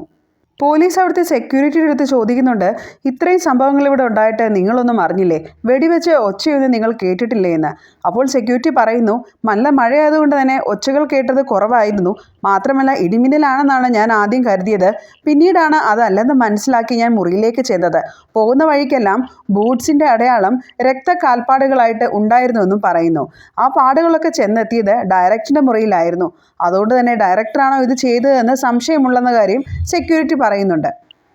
പോലീസ് അവിടുത്തെ സെക്യൂരിറ്റിയുടെ അടുത്ത് ചോദിക്കുന്നുണ്ട് ഇത്രയും സംഭവങ്ങൾ ഇവിടെ ഉണ്ടായിട്ട് നിങ്ങളൊന്നും അറിഞ്ഞില്ലേ? വെടിവെച്ച് ഒച്ചയൊന്നും നിങ്ങൾ കേട്ടിട്ടില്ലേ എന്ന്? അപ്പോൾ സെക്യൂരിറ്റി പറയുന്നു നല്ല മഴയായതുകൊണ്ട് തന്നെ ഒച്ചകൾ കേട്ടത് കുറവായിരുന്നു. മാത്രമല്ല ഇടിമിന്നലാണെന്നാണ് ഞാൻ ആദ്യം കരുതിയത്. പിന്നീടാണ് അതല്ലെന്ന് മനസ്സിലാക്കി ഞാൻ മുറിയിലേക്ക് ചെന്നത്. പോകുന്ന വഴിക്കെല്ലാം ബൂട്ട്സിന്റെ അടയാളം രക്തക്കാൽപ്പാടുകളായിട്ട് ഉണ്ടായിരുന്നുവെന്നും പറയുന്നു. ആ പാടുകളൊക്കെ ചെന്നെത്തിയത് ഡയറക്ടറിന്റെ മുറിയിലായിരുന്നു. അതുകൊണ്ട് തന്നെ ഡയറക്ടറാണോ ഇത് ചെയ്തതെന്ന് സംശയമുള്ളെന്ന കാര്യം സെക്യൂരിറ്റി പറയുന്നുണ്ട്.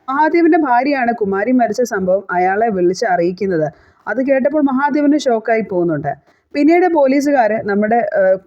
മഹാദേവന്റെ ഭാര്യയാണ് കുമാരി മരിച്ച സംഭവം അയാളെ വിളിച്ച് അറിയിക്കുന്നത്. അത് കേട്ടപ്പോൾ മഹാദേവന് ഷോക്കായി പോകുന്നുണ്ട്. പിന്നീട് പോലീസുകാർ നമ്മുടെ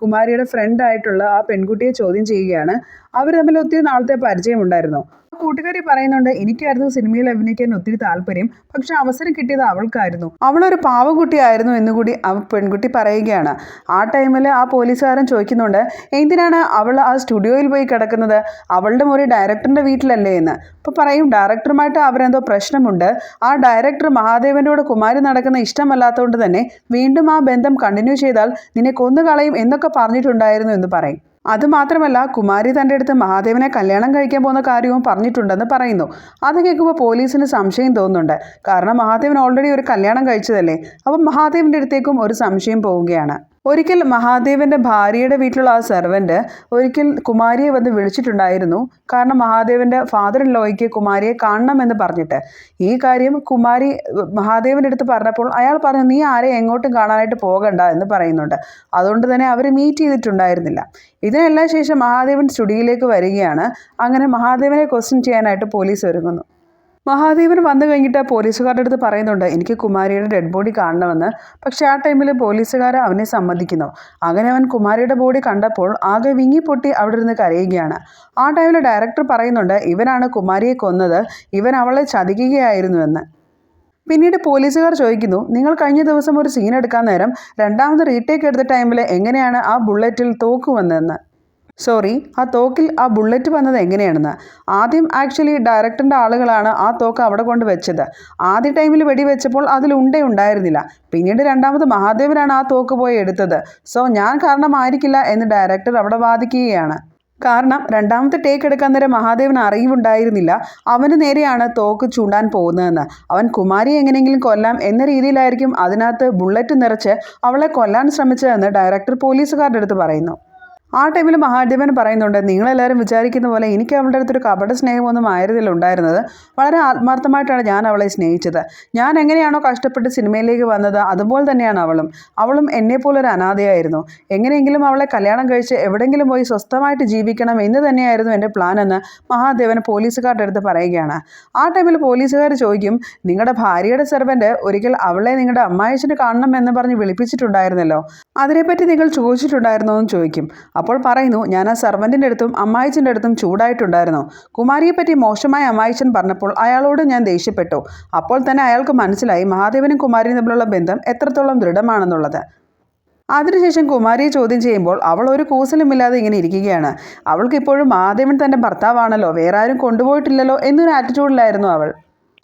കുമാരിയുടെ ഫ്രണ്ട് ആയിട്ടുള്ള ആ പെൺകുട്ടിയെ ചോദ്യം ചെയ്യുകയാണ്. അവർ തമ്മിൽ ഒത്തിരി നാളത്തെ പരിചയമുണ്ടായിരുന്നു. കൂട്ടുകാരി പറയുന്നുണ്ട് എനിക്കായിരുന്നു സിനിമയിൽ അഭിനയിക്കാൻ ഒത്തിരി താല്പര്യം പക്ഷെ അവസരം കിട്ടിയത് അവൾക്കായിരുന്നു. അവളൊരു പാവകുട്ടിയായിരുന്നു എന്നുകൂടി ആ പെൺകുട്ടി പറയുകയാണ്. ആ ടൈമിൽ ആ പോലീസുകാരൻ ചോദിക്കുന്നുണ്ട് എന്തിനാണ് അവൾ ആ സ്റ്റുഡിയോയിൽ പോയി കിടക്കുന്നത്? അവളുടെ മുറി ഡയറക്ടറിന്റെ വീട്ടിലല്ലേ എന്ന്. അപ്പോൾ പറയും ഡയറക്ടറുമായിട്ട് അവരെന്തോ പ്രശ്നമുണ്ട്. ആ ഡയറക്ടർ മഹാദേവന്റെ കൂടെ കുമാരി നടക്കുന്ന ഇഷ്ടമല്ലാത്തതുകൊണ്ട് തന്നെ വീണ്ടും ആ ബന്ധം കണ്ടിന്യൂ ചെയ്താൽ നിന്നെ കൊന്നുകളയും എന്നൊക്കെ പറഞ്ഞിട്ടുണ്ടായിരുന്നു എന്ന് പറയും. അതുമാത്രമല്ല കുമാരി തന്റെ അടുത്ത് മഹാദേവനെ കല്യാണം കഴിക്കാൻ പോകുന്ന കാര്യവും പറഞ്ഞിട്ടുണ്ടെന്ന് പറയുന്നു. അത് കേൾക്കുമ്പോൾ പോലീസിന് സംശയം തോന്നുന്നുണ്ട്. കാരണം മഹാദേവൻ ഓൾറെഡി ഒരു കല്യാണം കഴിച്ചതല്ലേ? അപ്പം മഹാദേവന്റെ അടുത്തേക്കും ഒരു സംശയം പോവുകയാണ്. ഒരിക്കൽ മഹാദേവന്റെ ഭാര്യയുടെ വീട്ടിലുള്ള ആ സെർവന്റ് ഒരിക്കൽ കുമാരിയെ വന്ന് വിളിച്ചിട്ടുണ്ടായിരുന്നു. കാരണം മഹാദേവന്റെ ഫാദർ ലോയ്ക്ക് കുമാരിയെ കാണണമെന്ന് പറഞ്ഞിട്ട്. ഈ കാര്യം കുമാരി മഹാദേവന്റെ അടുത്ത് പറഞ്ഞപ്പോൾ അയാൾ പറഞ്ഞു നീ ആരെയും എങ്ങോട്ടും കാണാനായിട്ട് പോകണ്ട എന്ന് പറയുന്നുണ്ട്. അതുകൊണ്ട് തന്നെ അവർ മീറ്റ് ചെയ്തിട്ടുണ്ടായിരുന്നില്ല. ഇതിനെല്ലാം ശേഷം മഹാദേവൻ സ്റ്റുഡിയോയിലേക്ക് വരികയാണ്. അങ്ങനെ മഹാദേവനെ ക്വസ്റ്റ്യൻ ചെയ്യാനായിട്ട് പോലീസ് ഒരുങ്ങുന്നു. മഹാദേവൻ വന്നു കഴിഞ്ഞിട്ട് പോലീസുകാരുടെ അടുത്ത് പറയുന്നുണ്ട് എനിക്ക് കുമാരിയുടെ ഡെഡ് ബോഡി കാണണമെന്ന്. പക്ഷേ ആ ടൈമിൽ പോലീസുകാർ അവനെ സമ്മതിക്കുന്നു. അങ്ങനെ അവൻ കുമാരിയുടെ ബോഡി കണ്ടപ്പോൾ ആകെ വിങ്ങിപ്പൊട്ടി അവിടെ ഇരുന്ന് കരയുകയാണ്. ആ ടൈമിൽ ഡയറക്ടർ പറയുന്നുണ്ട് ഇവനാണ് കുമാരിയെ കൊന്നത്. ഇവൻ അവളെ ചതിക്കുകയായിരുന്നുവെന്ന്. പിന്നീട് പോലീസുകാർ ചോദിക്കുന്നു നിങ്ങൾ കഴിഞ്ഞ ദിവസം ഒരു സീൻ എടുക്കാൻ നേരം രണ്ടാമത് റീടേക്ക് എടുത്ത ടൈമിൽ എങ്ങനെയാണ് ആ ബുള്ളറ്റിൽ തോക്ക് വന്നതെന്ന് സോറി ആ തോക്കിൽ ആ ബുള്ളറ്റ് വന്നത് എങ്ങനെയാണെന്ന്. ആദ്യം ആക്ച്വലി ഡയറക്ടറിന്റെ ആളുകളാണ് ആ തോക്ക് അവിടെ കൊണ്ട് വെച്ചത്. ആദ്യ ടൈമിൽ വെടിവെച്ചപ്പോൾ അതിൽ ഉണ്ടേ ഉണ്ടായിരുന്നില്ല. പിന്നീട് രണ്ടാമത് മഹാദേവനാണ് ആ തോക്ക് പോയി എടുത്തത്. സോ ഞാൻ കാരണമായിരിക്കില്ല എന്ന് ഡയറക്ടർ അവിടെ വാദിക്കുകയാണ്. കാരണം രണ്ടാമത്തെ ടേക്ക് എടുക്കാൻ നേരം മഹാദേവന് അറിവുണ്ടായിരുന്നില്ല. അവന് നേരെയാണ് തോക്ക് ചൂണ്ടാൻ പോകുന്നതെന്ന്. അവൻ കുമാരി എങ്ങനെയെങ്കിലും കൊല്ലാം എന്ന രീതിയിലായിരിക്കും അതിനകത്ത് ബുള്ളറ്റ് നിറച്ച് അവളെ കൊല്ലാൻ ശ്രമിച്ചതെന്ന് ഡയറക്ടർ പോലീസുകാരുടെ അടുത്ത് പറയുന്നു. ആ ടൈമിൽ മഹാദേവൻ പറയുന്നുണ്ട് നിങ്ങളെല്ലാവരും വിചാരിക്കുന്ന പോലെ എനിക്ക് അവളുടെ അടുത്തൊരു കപട സ്നേഹമൊന്നും ആയിരുന്നില്ല ഉണ്ടായിരുന്നത്. വളരെ ആത്മാർത്ഥമായിട്ടാണ് ഞാൻ അവളെ സ്നേഹിച്ചത്. ഞാൻ എങ്ങനെയാണോ കഷ്ടപ്പെട്ട് സിനിമയിലേക്ക് വന്നത് അതുപോലെ തന്നെയാണ് അവളും. അവളും എന്നെപ്പോലെ ഒരു അനാഥയായിരുന്നു. എങ്ങനെയെങ്കിലും അവളെ കല്യാണം കഴിച്ച് എവിടെയെങ്കിലും പോയി സ്വസ്ഥമായിട്ട് ജീവിക്കണം എന്ന് തന്നെയായിരുന്നു എന്റെ പ്ലാൻ എന്ന് മഹാദേവൻ പോലീസുകാരുടെ അടുത്ത് പറയുകയാണ്. ആ ടൈമിൽ പോലീസുകാർ ചോദിക്കും നിങ്ങളുടെ ഭാര്യയുടെ സെർവന്റ് ഒരിക്കൽ അവളെ നിങ്ങളുടെ അമ്മായച്ചന് കാണണം എന്ന് പറഞ്ഞ് വിളിപ്പിച്ചിട്ടുണ്ടായിരുന്നല്ലോ? അതിനെപ്പറ്റി നിങ്ങൾ ചോദിച്ചിട്ടുണ്ടായിരുന്നോ? എന്ന് ചോദിക്കും. അപ്പോൾ പറയുന്നു ഞാൻ ആ സർവന്റിന്റെ അടുത്തും അമ്മായിച്ചന്റെ അടുത്തും ചൂടായിട്ടുണ്ടായിരുന്നു. കുമാരിയെപ്പറ്റി മോശമായ അമ്മായിച്ചൻ പറഞ്ഞപ്പോൾ അയാളോട് ഞാൻ ദേഷ്യപ്പെട്ടു. അപ്പോൾ തന്നെ അയാൾക്ക് മനസ്സിലായി മഹാദേവനും കുമാരിയും തമ്മിലുള്ള ബന്ധം എത്രത്തോളം ദൃഢമാണെന്നുള്ളത്. അതിനുശേഷം കുമാരിയെ ചോദ്യം ചെയ്യുമ്പോൾ അവൾ ഒരു കൂസലുമില്ലാതെ ഇങ്ങനെ ഇരിക്കുകയാണ്. അവൾക്ക് ഇപ്പോഴും മഹാദേവൻ തന്റെ ഭർത്താവാണല്ലോ വേറെ ആരും കൊണ്ടുപോയിട്ടില്ലല്ലോ എന്നൊരു ആറ്റിറ്റ്യൂഡിലായിരുന്നു അവൾ.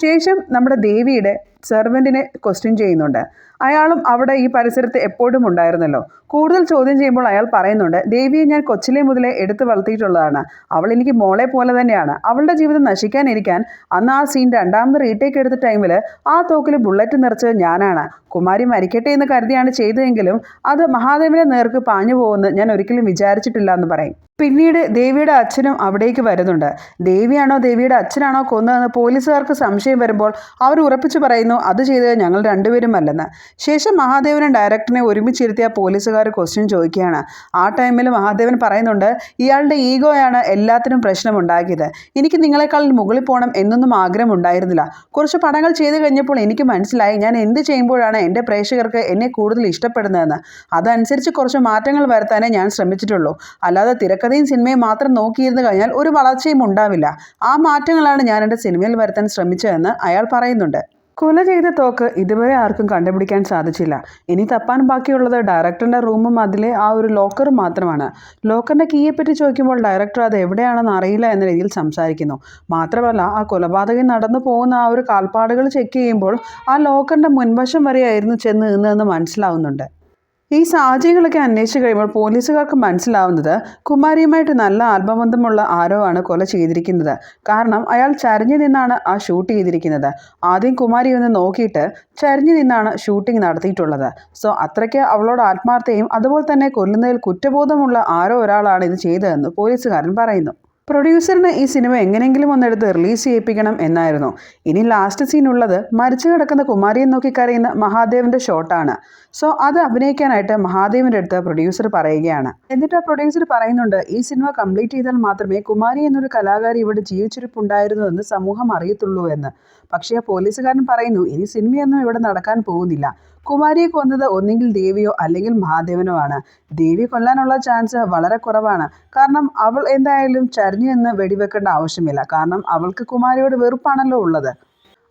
ശേഷം നമ്മുടെ ദേവിയുടെ സെർവന്റിനെ ക്വസ്റ്റ്യൻ ചെയ്യുന്നുണ്ട്. അയാളും അവിടെ ഈ പരിസരത്ത് എപ്പോഴും ഉണ്ടായിരുന്നല്ലോ. കൂടുതൽ ചോദ്യം ചെയ്യുമ്പോൾ അയാൾ പറയുന്നുണ്ട് ദേവിയെ ഞാൻ കൊച്ചിലെ മുതലേ എടുത്തു വളർത്തിയിട്ടുള്ളതാണ്. അവൾ എനിക്ക് മോളെ പോലെ തന്നെയാണ്. അവളുടെ ജീവിതം നശിക്കാനിരിക്കാൻ അന്ന് ആ സീൻ രണ്ടാമത് റീടേക്ക് എടുത്ത ടൈമിൽ ആ തോക്കിൽ ബുള്ളറ്റ് നിറച്ചത് ഞാനാണ്. കുമാരി മരിക്കട്ടെ എന്ന് കരുതിയാണ് ചെയ്തതെങ്കിലും അത് മഹാദേവന്റെ നേർക്ക് പാഞ്ഞു പോകുമെന്ന് ഞാൻ ഒരിക്കലും വിചാരിച്ചിട്ടില്ല എന്ന് പറയും. പിന്നീട് ദേവിയുടെ അച്ഛനും അവിടേക്ക് വരുന്നുണ്ട്. ദേവിയാണോ ദേവിയുടെ അച്ഛനാണോ കൊന്നതെന്ന് പോലീസുകാർക്ക് സംശയം വരുമ്പോൾ അവർ ഉറപ്പിച്ചു പറയുന്നു അത് ചെയ്തത് ഞങ്ങൾ രണ്ടുപേരും അല്ലെന്ന് ശേഷം മഹാദേവനും ഡയറക്ടറിനെ ഒരുമിച്ചിരുത്തിയ പോലീസുകാർ ക്വസ്റ്റ്യൻ ചോദിക്കുകയാണ്. ആ ടൈമിൽ മഹാദേവൻ പറയുന്നുണ്ട് ഇയാളുടെ ഈഗോയാണ് എല്ലാത്തിനും പ്രശ്നമുണ്ടാക്കിയത്. എനിക്ക് നിങ്ങളെക്കാൾ മുകളിൽ പോകണം എന്നൊന്നും ആഗ്രഹം ഉണ്ടായിരുന്നില്ല കുറച്ച് പടങ്ങൾ ചെയ്തു കഴിഞ്ഞപ്പോൾ എനിക്ക് മനസ്സിലായി ഞാൻ എന്ത് ചെയ്യുമ്പോഴാണ് എന്റെ പ്രേക്ഷകർക്ക് എന്നെ കൂടുതൽ ഇഷ്ടപ്പെടുന്നതെന്ന്. അതനുസരിച്ച് കുറച്ച് മാറ്റങ്ങൾ വരുത്താനേ ഞാൻ ശ്രമിച്ചിട്ടുള്ളൂ. അല്ലാതെ തിരക്കഥയും സിനിമയും മാത്രം നോക്കിയിരുന്നു കഴിഞ്ഞാൽ ഒരു വളർച്ചയും ഉണ്ടാവില്ല. ആ മാറ്റങ്ങളാണ് ഞാൻ എന്റെ സിനിമയിൽ വരുത്താൻ ശ്രമിച്ചതെന്ന് അയാൾ പറയുന്നുണ്ട്. കൊല ചെയ്ത തോക്ക് ഇതുവരെ ആർക്കും കണ്ടുപിടിക്കാൻ സാധിച്ചില്ല. ഇനി തപ്പാൻ ബാക്കിയുള്ളത് ഡയറക്ടറിന്റെ റൂമും അതിലെ ആ ഒരു ലോക്കറും മാത്രമാണ്. ലോക്കറിന്റെ കീയെപ്പറ്റി ചോദിക്കുമ്പോൾ ഡയറക്ടർ അത് എവിടെയാണെന്ന് അറിയില്ല എന്ന രീതിയിൽ സംസാരിക്കുന്നു. മാത്രമല്ല ആ കൊലപാതകം നടന്നു പോകുന്ന ആ ഒരു കാൽപ്പാടുകൾ ചെക്ക് ചെയ്യുമ്പോൾ ആ ലോക്കറിന്റെ മുൻവശം വരെയായിരുന്നു ചെന്ന് നിന്നതെന്ന് മനസ്സിലാവുന്നുണ്ട്. ഈ സാഹചര്യങ്ങളൊക്കെ അന്വേഷിച്ച് കഴിയുമ്പോൾ പോലീസുകാർക്ക് മനസ്സിലാവുന്നത് കുമാരിയുമായിട്ട് നല്ല ആത്മബന്ധമുള്ള ആരോ ആണ് കൊല ചെയ്തിരിക്കുന്നത്. കാരണം അയാൾ ചരിഞ്ഞു നിന്നാണ് ആ ഷൂട്ട് ചെയ്തിരിക്കുന്നത്. ആദ്യം കുമാരി ഒന്ന് നോക്കിയിട്ട് ചരിഞ്ഞു നിന്നാണ് ഷൂട്ടിംഗ് നടത്തിയിട്ടുള്ളത്. സോ അത്രയ്ക്ക് അവളോട് ആത്മാർത്ഥയും അതുപോലെ തന്നെ കൊല്ലുന്നതിൽ കുറ്റബോധമുള്ള ആരോ ഒരാളാണ് ഇത് ചെയ്തതെന്ന് പോലീസുകാരൻ പറയുന്നു. പ്രൊഡ്യൂസറിന് ഈ സിനിമ എങ്ങനെയെങ്കിലും ഒന്നെടുത്ത് റിലീസ് ചെയ്യിപ്പിക്കണം എന്നായിരുന്നു. ഇനി ലാസ്റ്റ് സീൻ ഉള്ളത് മരിച്ചു കിടക്കുന്ന കുമാരിയെ നോക്കി കരയുന്ന മഹാദേവന്റെ ഷോട്ടാണ് സോ അത് അഭിനയിക്കാനായിട്ട് മഹാദേവന്റെ അടുത്ത് പ്രൊഡ്യൂസർ പറയുകയാണ്. എന്നിട്ട് ആ പ്രൊഡ്യൂസർ പറയുന്നുണ്ട് ഈ സിനിമ കംപ്ലീറ്റ് ചെയ്താൽ മാത്രമേ കുമാരി എന്നൊരു കലാകാരി ഇവിടെ ജീവിച്ചിരിപ്പുണ്ടായിരുന്നു എന്ന് സമൂഹം അറിയത്തുള്ളൂ എന്ന്. പക്ഷേ ആ പോലീസുകാരൻ പറയുന്നു ഇനി സിനിമയൊന്നും ഇവിടെ നടക്കാൻ പോകുന്നില്ല. കുമാരിയെ കൊന്നത് ഒന്നെങ്കിൽ ദേവിയോ അല്ലെങ്കിൽ മഹാദേവനോ ആണ്. ദേവി കൊല്ലാനുള്ള ചാൻസ് വളരെ കുറവാണ്. കാരണം അവൾ എന്തായാലും ചരിഞ്ഞു എന്ന് വെടിവെക്കേണ്ട ആവശ്യമില്ല. കാരണം അവൾക്ക് കുമാരിയോട് വെറുപ്പാണല്ലോ ഉള്ളത്.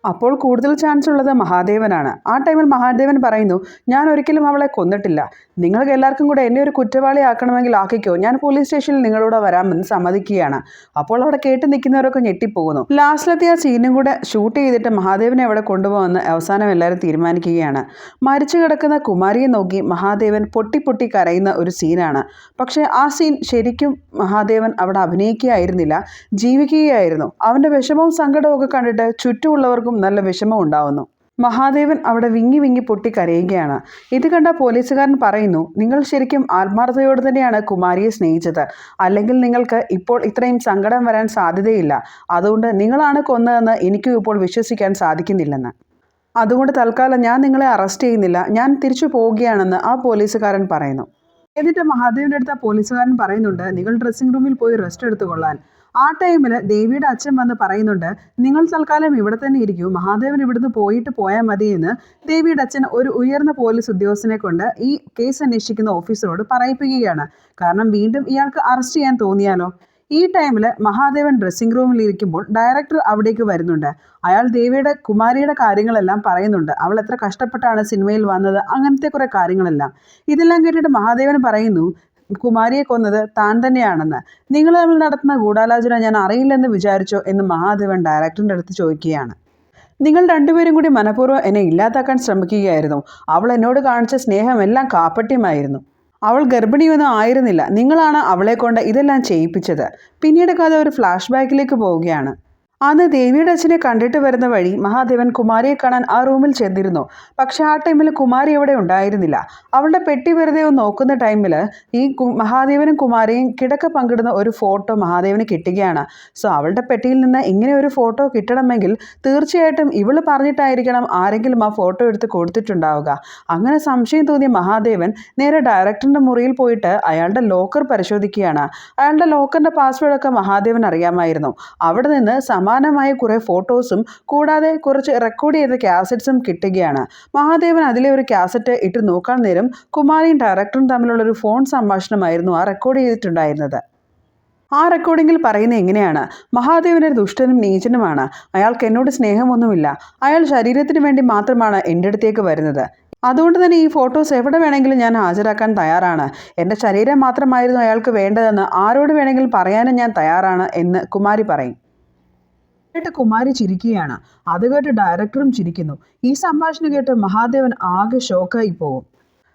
അപ്പോൾ കൂടുതൽ ചാൻസ് ഉള്ളത് മഹാദേവനാണ്. ആ ടൈമിൽ മഹാദേവൻ പറയുന്നു ഞാൻ ഒരിക്കലും അവളെ കൊന്നിട്ടില്ല. നിങ്ങൾക്ക് എല്ലാവർക്കും കൂടെ എന്നെ ഒരു കുറ്റവാളിയാക്കണമെങ്കിൽ ആക്കിക്കോ. ഞാൻ പോലീസ് സ്റ്റേഷനിൽ നിങ്ങളോട് വരാമെന്ന് സമ്മതിക്കുകയാണ്. അപ്പോൾ അവിടെ കേട്ട് നിൽക്കുന്നവരൊക്കെ ഞെട്ടിപ്പോകുന്നു. ലാസ്റ്റിലെത്തി ആ സീനും കൂടെ ഷൂട്ട് ചെയ്തിട്ട് മഹാദേവനെ അവിടെ കൊണ്ടുപോകുമെന്ന് അവസാനം എല്ലാവരും തീരുമാനിക്കുകയാണ്. മരിച്ചു കിടക്കുന്ന കുമാരിയെ നോക്കി മഹാദേവൻ പൊട്ടി പൊട്ടി കരയുന്ന ഒരു സീനാണ് പക്ഷേ ആ സീൻ ശരിക്കും മഹാദേവൻ അവിടെ അഭിനയിക്കുകയായിരുന്നില്ല ജീവിക്കുകയായിരുന്നു. അവന്റെ വിഷമവും സങ്കടവും ഒക്കെ കണ്ടിട്ട് ചുറ്റുമുള്ളവർക്കും നല്ല വിഷമം ഉണ്ടാവുന്നു. മഹാദേവൻ അവിടെ വിങ്ങി വിങ്ങി പൊട്ടി കരയുകയാണ് ഇത് കണ്ട പോലീസുകാരൻ പറയുന്നു നിങ്ങൾ ശരിക്കും ആത്മാർത്ഥതയോട് തന്നെയാണ് കുമാരിയെ സ്നേഹിച്ചത്. അല്ലെങ്കിൽ നിങ്ങൾക്ക് ഇപ്പോൾ ഇത്രയും സങ്കടം വരാൻ സാധ്യതയില്ല. അതുകൊണ്ട് നിങ്ങളാണ് കൊന്നതെന്ന് എനിക്കും ഇപ്പോൾ വിശ്വസിക്കാൻ സാധിക്കുന്നില്ലെന്ന്. അതുകൊണ്ട് തൽക്കാലം ഞാൻ നിങ്ങളെ അറസ്റ്റ് ചെയ്യുന്നില്ല. ഞാൻ തിരിച്ചു പോവുകയാണെന്ന് ആ പോലീസുകാരൻ പറയുന്നു. എന്നിട്ട് മഹാദേവിന്റെ അടുത്ത് പോലീസുകാരൻ പറയുന്നുണ്ട് നിങ്ങൾ ഡ്രസ്സിംഗ് റൂമിൽ പോയി റെസ്റ്റ് എടുത്തുകൊള്ളാൻ. ആ ടൈമിൽ ദേവിയുടെ അച്ഛൻ വന്ന് പറയുന്നുണ്ട് നിങ്ങൾ തൽക്കാലം ഇവിടെ തന്നെ ഇരിക്കൂ മഹാദേവൻ ഇവിടുന്ന് പോയിട്ട് പോയാൽ മതി എന്ന് ദേവിയുടെ അച്ഛൻ ഒരു ഉയർന്ന പോലീസ് ഉദ്യോഗസ്ഥനെ കൊണ്ട് ഈ കേസ് അന്വേഷിക്കുന്ന ഓഫീസറോട് പറയിപ്പിക്കുകയാണ്. കാരണം വീണ്ടും ഇയാൾക്ക് അറസ്റ്റ് ചെയ്യാൻ തോന്നിയാലോ? ഈ ടൈമിൽ മഹാദേവൻ ഡ്രസ്സിംഗ് റൂമിൽ ഇരിക്കുമ്പോൾ ഡയറക്ടർ അവിടേക്ക് വരുന്നുണ്ട്. അയാൾ ദേവിയുടെ കുമാരിയുടെ കാര്യങ്ങളെല്ലാം പറയുന്നുണ്ട്. അവൾ എത്ര കഷ്ടപ്പെട്ടാണ് സിനിമയിൽ വന്നത് അങ്ങനത്തെ കുറേ കാര്യങ്ങളെല്ലാം. ഇതെല്ലാം കേട്ടിട്ട് മഹാദേവൻ പറയുന്നു കുമാരിയെ കൊന്നത് താൻ തന്നെയാണെന്ന്. നിങ്ങൾ തമ്മിൽ നടത്തുന്ന ഗൂഢാലോചന ഞാൻ അറിയില്ലെന്ന് വിചാരിച്ചോ എന്ന് മഹാദേവൻ ഡയറക്ടറിന്റെ അടുത്ത് ചോദിക്കുകയാണ്. നിങ്ങൾ രണ്ടുപേരും കൂടി മനഃപൂർവം എന്നെ ഇല്ലാതാക്കാൻ ശ്രമിക്കുകയായിരുന്നു. അവൾ എന്നോട് കാണിച്ച സ്നേഹമെല്ലാം കാപ്പട്യമായിരുന്നു അവൾ ഗർഭിണിയൊന്നും ആയിരുന്നില്ല. നിങ്ങളാണ് അവളെ കൊണ്ട് ഇതെല്ലാം ചെയ്യിപ്പിച്ചത്. പിന്നീട് കഥ ഒരു ഫ്ലാഷ് ബാക്കിലേക്ക് പോവുകയാണ്. അന്ന് ദേവിയുടെ അച്ഛനെ കണ്ടിട്ട് വരുന്ന വഴി മഹാദേവൻ കുമാരിയെ കാണാൻ ആ റൂമിൽ ചെന്നിരുന്നു. പക്ഷെ ആ ടൈമിൽ കുമാരി അവിടെ ഉണ്ടായിരുന്നില്ല. അവളുടെ പെട്ടി വെറുതെ ഒന്ന് നോക്കുന്ന ടൈമിൽ ഈ മഹാദേവനും കുമാരിയും കിടക്ക പങ്കിടുന്ന ഒരു ഫോട്ടോ മഹാദേവന് കിട്ടുകയാണ്. സോ അവളുടെ പെട്ടിയിൽ നിന്ന് ഇങ്ങനെ ഒരു ഫോട്ടോ കിട്ടണമെങ്കിൽ തീർച്ചയായിട്ടും ഇവൾ പറഞ്ഞിട്ടായിരിക്കണം ആരെങ്കിലും ആ ഫോട്ടോ എടുത്ത് കൊടുത്തിട്ടുണ്ടാവുക. അങ്ങനെ സംശയം തോന്നിയ മഹാദേവൻ നേരെ ഡയറക്ടറിന്റെ മുറിയിൽ പോയിട്ട് അയാളുടെ ലോക്കർ പരിശോധിക്കുകയാണ്. അയാളുടെ ലോക്കറിന്റെ പാസ്വേഡൊക്കെ മഹാദേവൻ അറിയാമായിരുന്നു. അവിടെ നിന്ന് സമാനമായ കുറേ ഫോട്ടോസും കൂടാതെ കുറച്ച് റെക്കോർഡ് ചെയ്ത കാസറ്റ്സും കിട്ടുകയാണ്. മഹാദേവൻ അതിലെ ഒരു കാസറ്റ് ഇട്ട് നോക്കാൻ നേരം കുമാരിയും ഡയറക്ടറും തമ്മിലുള്ള ഒരു ഫോൺ സംഭാഷണമായിരുന്നു ആ റെക്കോർഡ് ചെയ്തിട്ടുണ്ടായിരുന്നത്. ആ റെക്കോർഡിങ്ങിൽ പറയുന്നത് എങ്ങനെയാണ്? മഹാദേവൻ ഒരു ദുഷ്ടനും നീചനുമാണ്. അയാൾക്ക് എന്നോട് സ്നേഹമൊന്നുമില്ല. അയാൾ ശരീരത്തിന് വേണ്ടി മാത്രമാണ് എന്റെ അടുത്തേക്ക് വരുന്നത്. അതുകൊണ്ട് തന്നെ ഈ ഫോട്ടോസ് എവിടെ വേണമെങ്കിലും ഞാൻ ഹാജരാക്കാൻ തയ്യാറാണ്. എന്റെ ശരീരം മാത്രമായിരുന്നു അയാൾക്ക് വേണ്ടതെന്ന് ആരോട് വേണമെങ്കിലും പറയാനും ഞാൻ തയ്യാറാണ് എന്ന് കുമാരി പറയും. കേട്ട് കുമാരി ചിരിക്കുകയാണ്. അത് കേട്ട് ഡയറക്ടറും ചിരിക്കുന്നു. ഈ സംഭാഷണം കേട്ട് മഹാദേവൻ ആകെ ഷോക്കായി പോകും.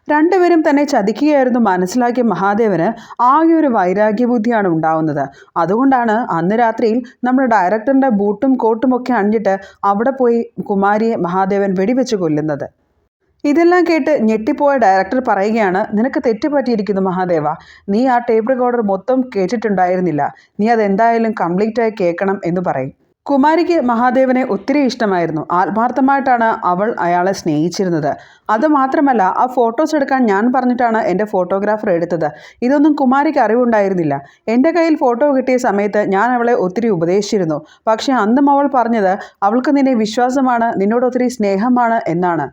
രണ്ടുപേരും തന്നെ ചതിക്കുകയായിരുന്നു മനസ്സിലാക്കിയ മഹാദേവന് ആകെ ഒരു വൈരാഗ്യബുദ്ധിയാണ് ഉണ്ടാവുന്നത്. അതുകൊണ്ടാണ് അന്ന് രാത്രിയിൽ നമ്മുടെ ഡയറക്ടറിന്റെ ബൂട്ടും കോട്ടും ഒക്കെ അണിഞ്ഞിട്ട് അവിടെ പോയി കുമാരിയെ മഹാദേവൻ വെടിവെച്ച് കൊല്ലുന്നത്. ഇതെല്ലാം കേട്ട് ഞെട്ടിപ്പോയ ഡയറക്ടർ പറയുകയാണ് നിനക്ക് തെറ്റുപറ്റിയിരിക്കുന്നു മഹാദേവ. നീ ആ ടേപ്പ് റെക്കോർഡർ മൊത്തം കേട്ടിട്ടുണ്ടായിരുന്നില്ല. നീ അതെന്തായാലും കംപ്ലീറ്റായി കേൾക്കണം എന്ന് പറയും. കുമാരിക്ക് മഹാദേവനെ ഒത്തിരി ഇഷ്ടമായിരുന്നു. ആത്മാർത്ഥമായിട്ടാണ് അവൾ അയാളെ സ്നേഹിച്ചിരുന്നത്. അതുമാത്രമല്ല ആ ഫോട്ടോസ് എടുക്കാൻ ഞാൻ പറഞ്ഞിട്ടാണ് എന്റെ ഫോട്ടോഗ്രാഫർ എടുത്തത്. ഇതൊന്നും കുമാരിക്ക് അറിവുണ്ടായിരുന്നില്ല. എന്റെ കയ്യിൽ ഫോട്ടോ കിട്ടിയ സമയത്ത് ഞാൻ അവളെ ഒത്തിരി ഉപദേശിച്ചിരുന്നു. പക്ഷേ അന്നും അവൾ പറഞ്ഞത് അവൾക്ക് നിന്നെ വിശ്വാസമാണ് നിന്നോട് ഒത്തിരി സ്നേഹമാണ് എന്നാണ്.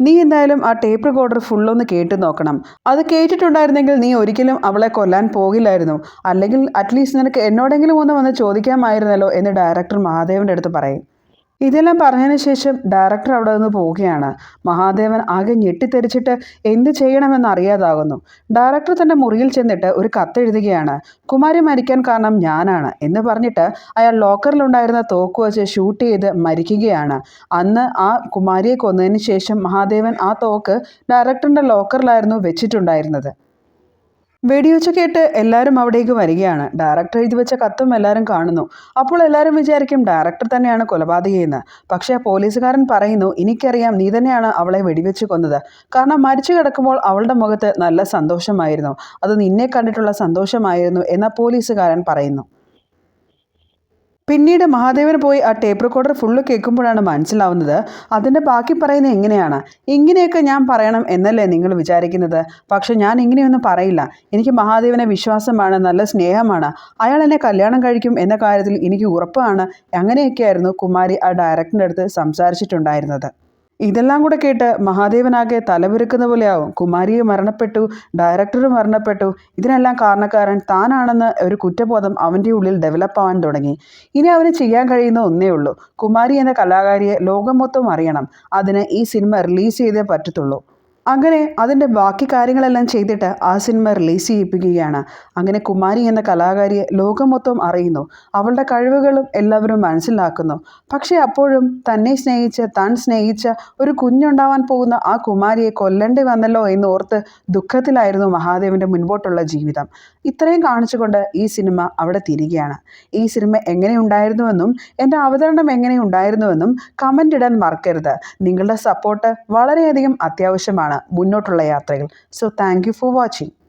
നീ എന്തായാലും ആ ടേപ്പ് റെക്കോർഡർ ഫുള്ളൊന്ന് കേട്ട് നോക്കണം. അത് കേട്ടിട്ടുണ്ടായിരുന്നെങ്കിൽ നീ ഒരിക്കലും അവളെ കൊല്ലാൻ പോകില്ലായിരുന്നു. അല്ലെങ്കിൽ അറ്റ്ലീസ്റ്റ് നിനക്ക് എന്നോടെങ്കിലും ഒന്ന് വന്ന് ചോദിക്കാമായിരുന്നല്ലോ എന്ന് ഡയറക്ടർ മഹാദേവന്റെ അടുത്ത് പറയും. ഇതെല്ലാം പറഞ്ഞതിന് ശേഷം ഡയറക്ടർ അവിടെ നിന്ന് പോവുകയാണ്. മഹാദേവൻ ആകെ ഞെട്ടിത്തെറിച്ചിട്ട് എന്ത് ചെയ്യണമെന്ന് അറിയാതാകുന്നു. ഡയറക്ടർ തന്റെ മുറിയിൽ ചെന്നിട്ട് ഒരു കത്തെഴുതുകയാണ്. കുമാരി മരിക്കാൻ കാരണം ഞാനാണ് എന്ന് പറഞ്ഞിട്ട് അയാൾ ലോക്കറിലുണ്ടായിരുന്ന തോക്ക് വച്ച് ഷൂട്ട് ചെയ്ത് മരിക്കുകയാണ്. അന്ന് ആ കുമാരിയെ കൊന്നതിന് ശേഷം മഹാദേവൻ ആ തോക്ക് ഡയറക്ടറിന്റെ ലോക്കറിലായിരുന്നു വെച്ചിട്ടുണ്ടായിരുന്നത്. വെടിവെച്ച് കേട്ട് എല്ലാവരും അവിടേക്ക് വരികയാണ്. ഡയറക്ടർ എഴുതി വെച്ച കത്തും എല്ലാവരും കാണുന്നു. അപ്പോൾ എല്ലാവരും വിചാരിക്കും ഡയറക്ടർ തന്നെയാണ് കൊലപാതകയെന്ന് പക്ഷേ പോലീസുകാരൻ പറയുന്നു എനിക്കറിയാം നീ തന്നെയാണ് അവളെ വെടിവെച്ച് കൊന്നത്. കാരണം മരിച്ചു കിടക്കുമ്പോൾ അവളുടെ മുഖത്ത് നല്ല സന്തോഷമായിരുന്നു. അത് നിന്നെ കണ്ടിട്ടുള്ള സന്തോഷമായിരുന്നു എന്ന പോലീസുകാരൻ പറയുന്നു. പിന്നീട് മഹാദേവൻ പോയി ആ ടേപ്പ് റെക്കോർഡർ ഫുള്ള് കേൾക്കുമ്പോഴാണ് മനസ്സിലാവുന്നത് അതിന്റെ ബാക്കി പറയുന്നത് എങ്ങനെയാണ് ഇങ്ങനെയൊക്കെ ഞാൻ പറയണം എന്നല്ലേ നിങ്ങൾ വിചാരിക്കുന്നത്. പക്ഷെ ഞാൻ ഇങ്ങനെയൊന്നും പറയില്ല. എനിക്ക് മഹാദേവനെ വിശ്വാസമാണ് നല്ല സ്നേഹമാണ്. അയാൾ എന്നെ കല്യാണം കഴിക്കും എന്ന കാര്യത്തിൽ എനിക്ക് ഉറപ്പാണ്. അങ്ങനെയൊക്കെയായിരുന്നു കുമാരി ആ ഡയറക്ടറിന്റെ അടുത്ത് സംസാരിച്ചിട്ടുണ്ടായിരുന്നത്. ഇതെല്ലാം കൂടെ കേട്ട് മഹാദേവനാകെ തലപുരുക്കുന്ന പോലെയാവും. കുമാരിയെ മരണപ്പെട്ടു ഡയറക്ടർ മരണപ്പെട്ടു. ഇതിനെല്ലാം കാരണക്കാരൻ താനാണെന്ന് ഒരു കുറ്റബോധം അവന്റെ ഉള്ളിൽ ഡെവലപ്പ് ആവാൻ തുടങ്ങി. ഇനി അവന് ചെയ്യാൻ കഴിയുന്ന ഒന്നേ ഉള്ളൂ. കുമാരി എന്ന കലാകാരിയെ ലോകം മൊത്തം അറിയണം. അതിന് ഈ സിനിമ റിലീസ് ചെയ്തേ പറ്റത്തുള്ളൂ. അങ്ങനെ അതിന്റെ ബാക്കി കാര്യങ്ങളെല്ലാം ചെയ്തിട്ട് ആ സിനിമ റിലീസ് ചെയ്യിപ്പിക്കുകയാണ്. അങ്ങനെ കുമാരി എന്ന കലാകാരിയെ ലോകം മൊത്തം അറിയുന്നു. അവളുടെ കഴിവുകളും എല്ലാവരും മനസ്സിലാക്കുന്നു. പക്ഷേ അപ്പോഴും തന്നെ സ്നേഹിച്ച് താൻ സ്നേഹിച്ച ഒരു കുഞ്ഞുണ്ടാവാൻ പോകുന്ന ആ കുമാരിയെ കൊല്ലേണ്ടി വന്നല്ലോ എന്ന് ഓർത്ത് ദുഃഖത്തിലായിരുന്നു മഹാദേവന്റെ മുൻപോട്ടുള്ള ജീവിതം. ഇത്രയും കാണിച്ചുകൊണ്ട് ഈ സിനിമ അവിടെ തിരികെയാണ്. ഈ സിനിമ എങ്ങനെ എങ്ങനെയുണ്ടായിരുന്നുവെന്നും എന്റെ അവതരണം എങ്ങനെ എങ്ങനെയുണ്ടായിരുന്നുവെന്നും കമന്റ് ഇടാൻ മറക്കരുത്. നിങ്ങളുടെ സപ്പോർട്ട് വളരെയധികം അത്യാവശ്യമാണ്. മുന്നോട്ടുള്ള യാത്രകൾ. So thank you for watching